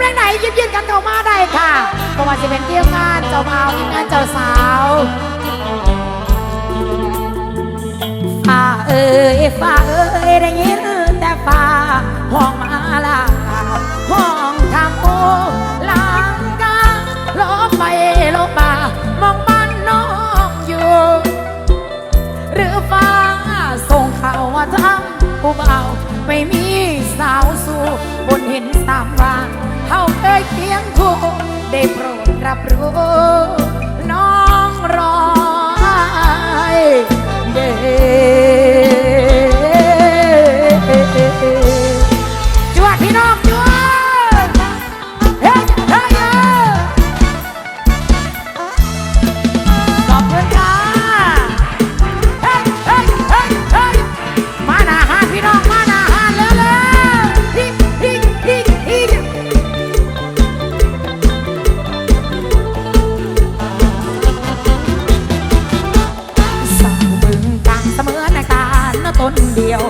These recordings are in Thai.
เพลงไหนยิบยืนกันเข้ามาได้ค่ะเพราะว่าจะเป็นเตรียงานเจ้าบ่าวงานเจ้าสาวฝ่าเอ้ยฟ้าเอ้ยได้ยินแต่ฝ่าห้องมาลาห้องทำโมลางกาลบไปลบมามองบ้านน้องอยู่ หรือฟ้าส่งข่าวว่าทั้งผู้เบาไม่มีสาวสู่บนหินสาม โปรดรับรู้ น้องรอ เดียว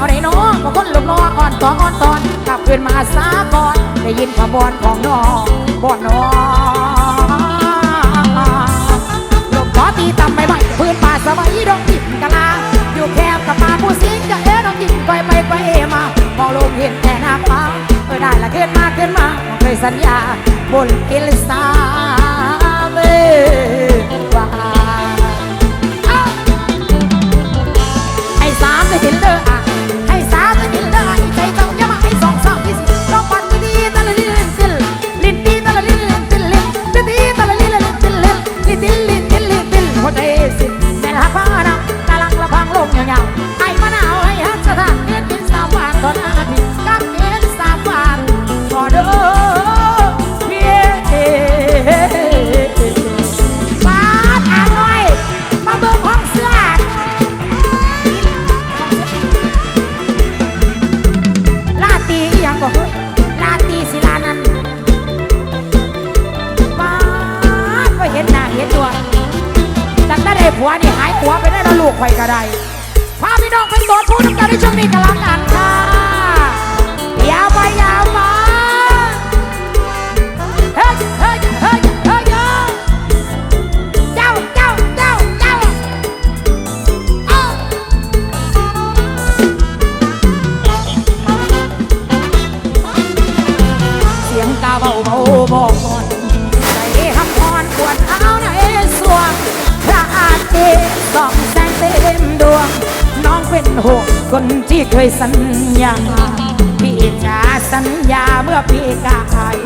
าวไรน้องก็คนลุกนออ่อนต่ออ่อนตอนกลับคืนมาสาก่อนได้ยินขบวนของน้องบอนน้องลมขอตีต่ำไปไหวพื้นป่าสบายดองดินกะลาอยู่แคบกับป่าผู้สิงจะเอ๋ดองดินไปไปไปเอมามองลงเห็นแต่หน้าฟ้าเออได้ละเกินมาเกินมาเคยสัญญาบนกิลสา ผัวนี่หายผัวไปได้แล้วลูกข่อยก็ได้พาพี่น้องไปโสดผู้น้ำตาในช่วงนี้กำลังหนันค่ะ หดคนที่เคยสัญญา พี่จะสัญญาเมื่อพี่กาย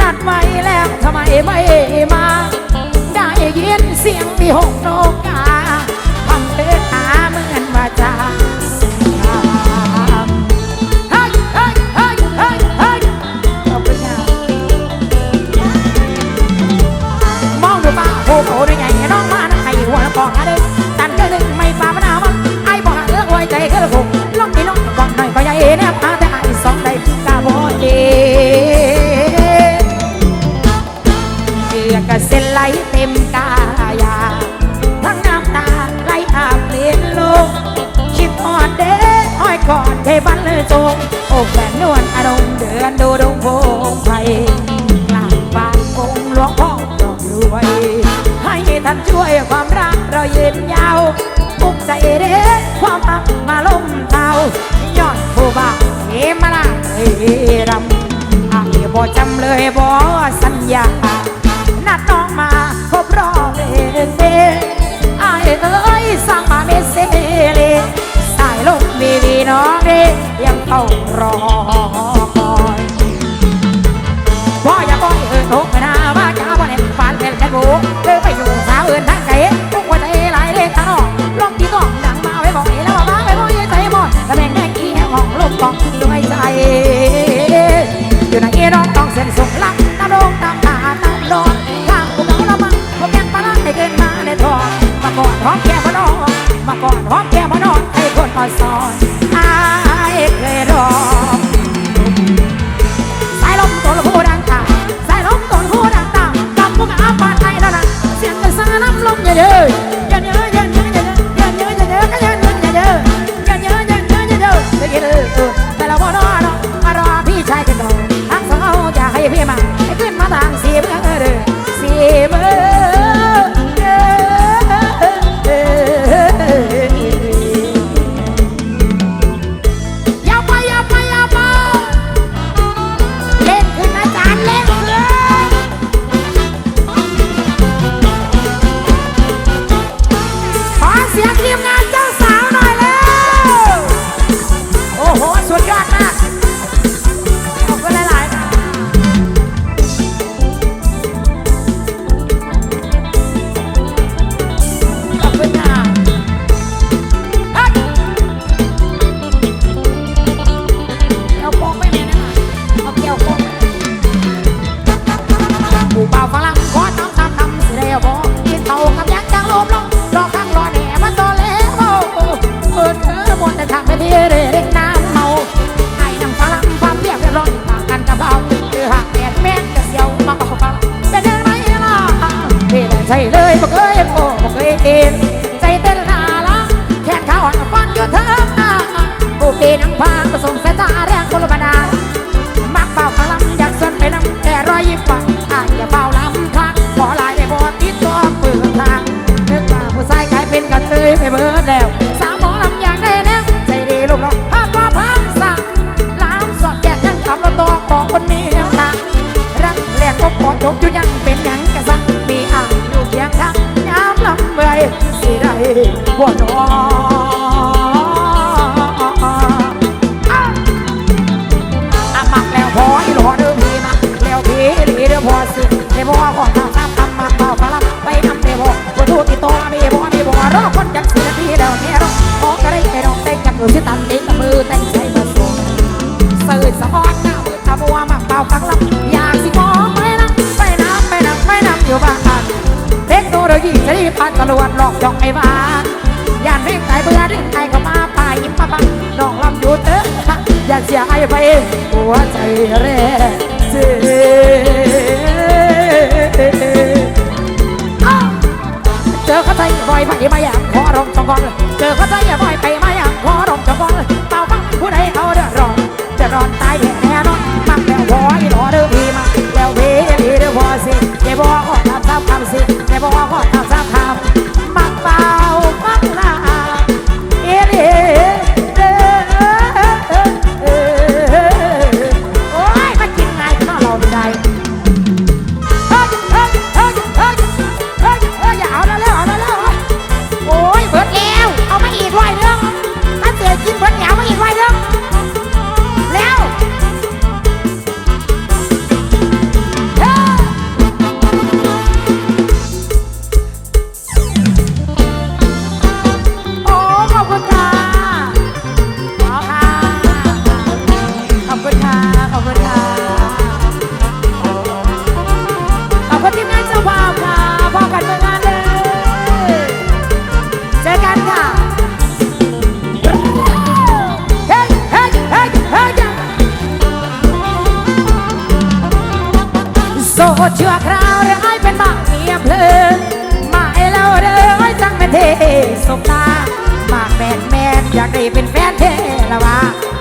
นัดไว้แล้วทำไมไม่มา ได้ยินเสียงพี่หกโนกาทำเป็นอาเหมือนว่าจะมองดูป้าโผล่ได้ไงน้องมาหน้าไอ้หัวน้ำปอกนะเด้ แค่ละคง จำเลยบ่สัญญา หอมแก้มนอนมาก่อนหอมแก้มนอนให้คนอ่อนสอนอายเคยรอสายลมตัวหูดังตาสายลมตัวหูดังตากับพวกอาปาไทยแล้วนะเสียงกระซ่าน้ำลมเยอะๆยันเยอะยันเยอะยันเยอะยันเยอะยันเยอะยันเยอะยันเยอะยันเยอะยันเยอะไปกินเออแต่เราบ่นอนรอพี่ชายกันหน่อยทั้งสองเอาอยากให้พี่มา ป้าตะลวดหลอกหยอกไอ้บ้านย่านเร่งไก่เบื่อเร่งไก่ก็มาป่ายิ้มมาบังน้องลำอยู่เตอะอย่าเสียไอ้ไปหัวใจแร่เสียจอเขาใจบ่อยไปไม่อยางขอร้องจงกอนเจอเขาใจบ่อยไปไม่อยางขอร้องจงกอนเต่าฟังผู้ใดเอาเดือดร้อนจะนอนตายแน่นอนากได้เป็นแฟนเธอละวะ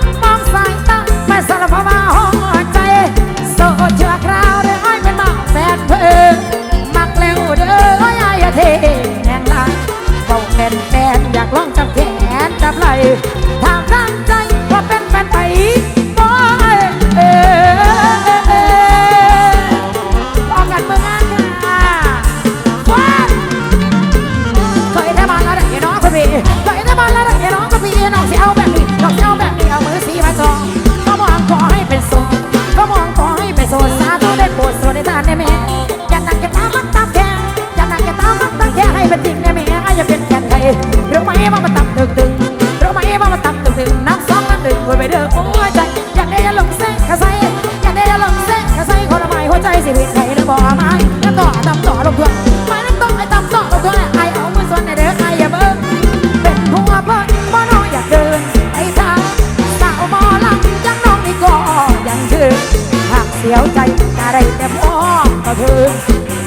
กระเพื่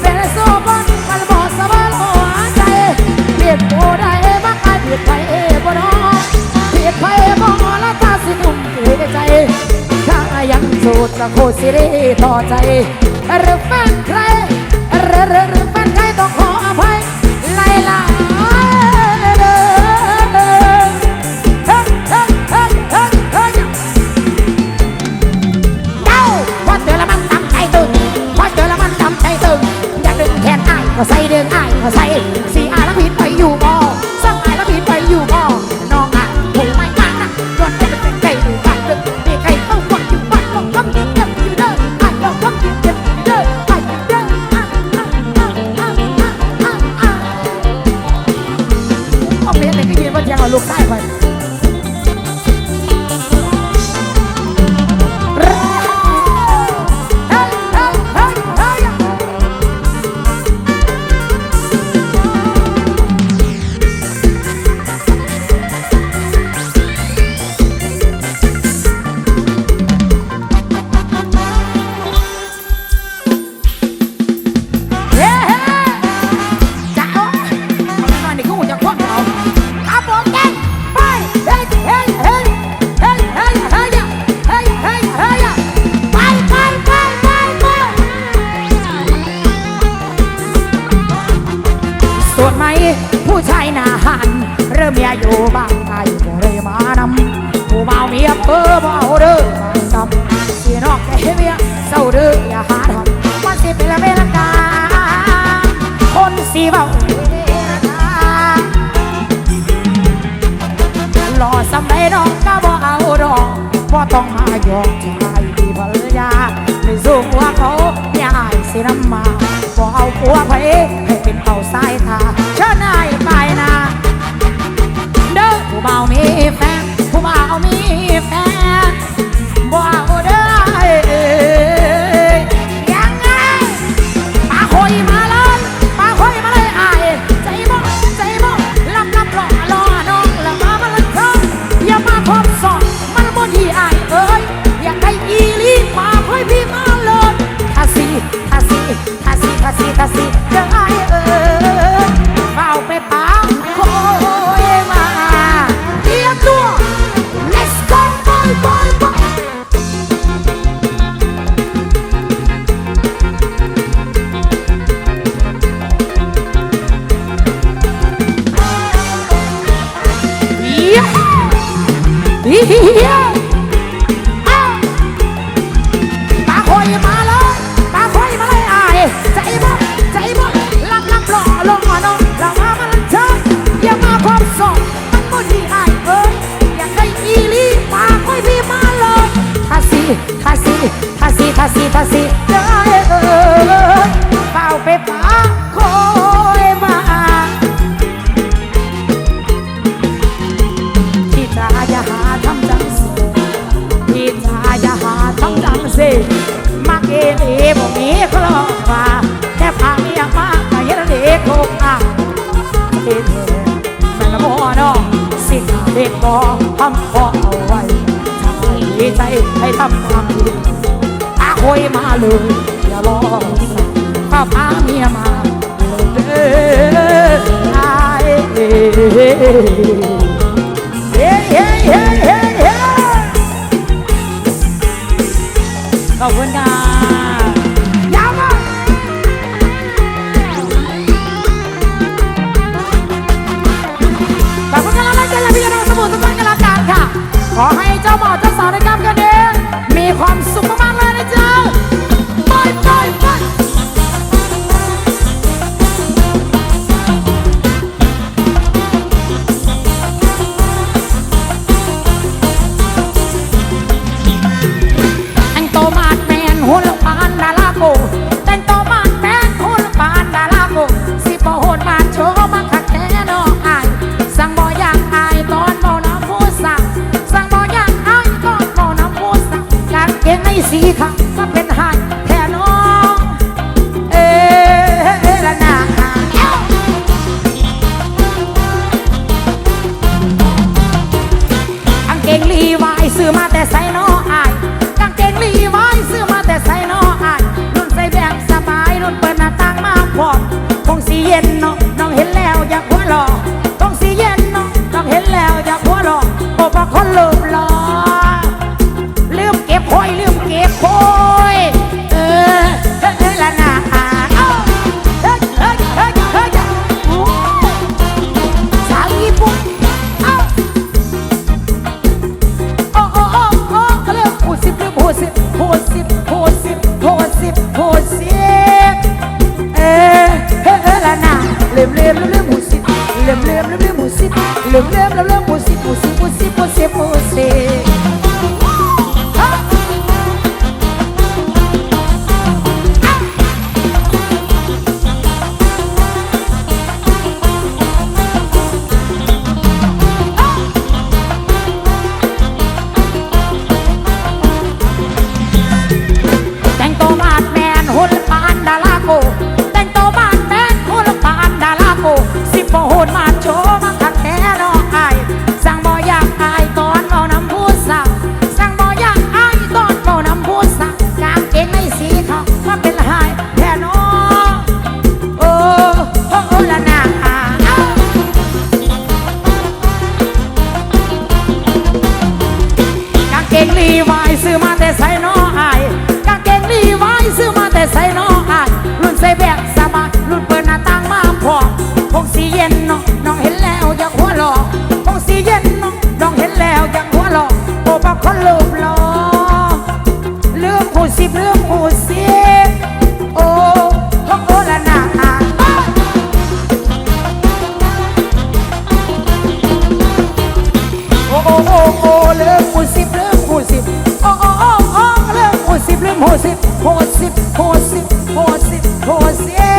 เสร็โซบอนกันบอดสบหัวใจเปลี่ยนโอได้างไอเบียนไปเบ่น้อเปลี่ยนไปบ่ละตาสิหนุ่มใจถ้ายังโสดก็โคตรสิริต่อใจหรือแฟนใคร ขอใส่เรื่องอายขอใส่ หาร yeah. มาเกเรบ่มีคลองว่าแค่พาเมียมาก็เฮ็ดเด็กโกงอะเป็นแม่นบ่น้องสิเด็กบ่ทำขอเอาไว้ใจใจให้ทำความดีอาคอยมาเลยอย่ารอข้าพาเมียมาเด้อไอ้เฮ้เฮ้เฮ้ ขอบคุณค่ะ บักคนลูบหลอเรื่องหูสิบเรื่องหูสิบโอ้โอ้โอละนาโอ้โอ้โอ้โอ้เริ่มหูสิบเริ่มหูสิบโอ้โอ้โอ้โอ้เริ่มหูสิบเริ่มหูสิบหูสิบหูสิบหูสิบหูสิบ